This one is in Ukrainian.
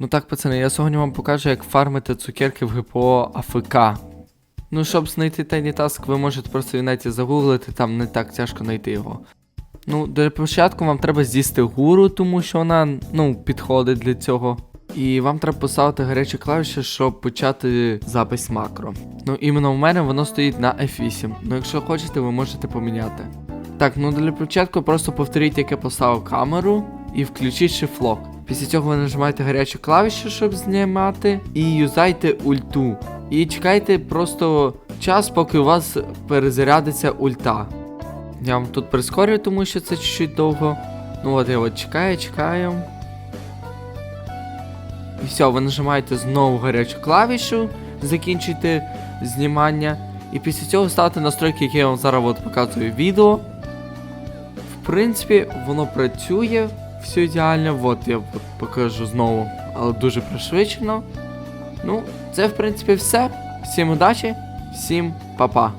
Ну так, пацани, я сьогодні вам покажу, як фармити цукерки в ГПО АФК. Ну, щоб знайти Tiny Task, ви можете просто в інеті загуглити, там не так тяжко знайти його. Ну, для початку вам треба з'їсти гуру, тому що вона ну, підходить для цього. І вам треба поставити гарячі клавіші, щоб почати запис макро. Ну, іменно у мене воно стоїть на F8. Ну, якщо хочете, ви можете поміняти. Так, ну для початку просто повторіть, як я поставив камеру, і включіть шифлок. Після цього ви нажимаєте гарячі клавіші, щоб знімати, і юзайте ульту. І чекайте просто час, поки у вас перезарядиться ульта. Я вам тут прискорюю, тому що це чуть-чуть довго. Ну от я от чекаю, чекаю. І все, ви нажимаєте знову гарячу клавішу, закінчуєте знімання. І після цього ставите настройки, які я вам зараз от показую в відео. В принципі, воно працює, все ідеально. От я покажу знову, але дуже пришвидшено. Ну, це в принципі все. Всім удачі, всім па-па.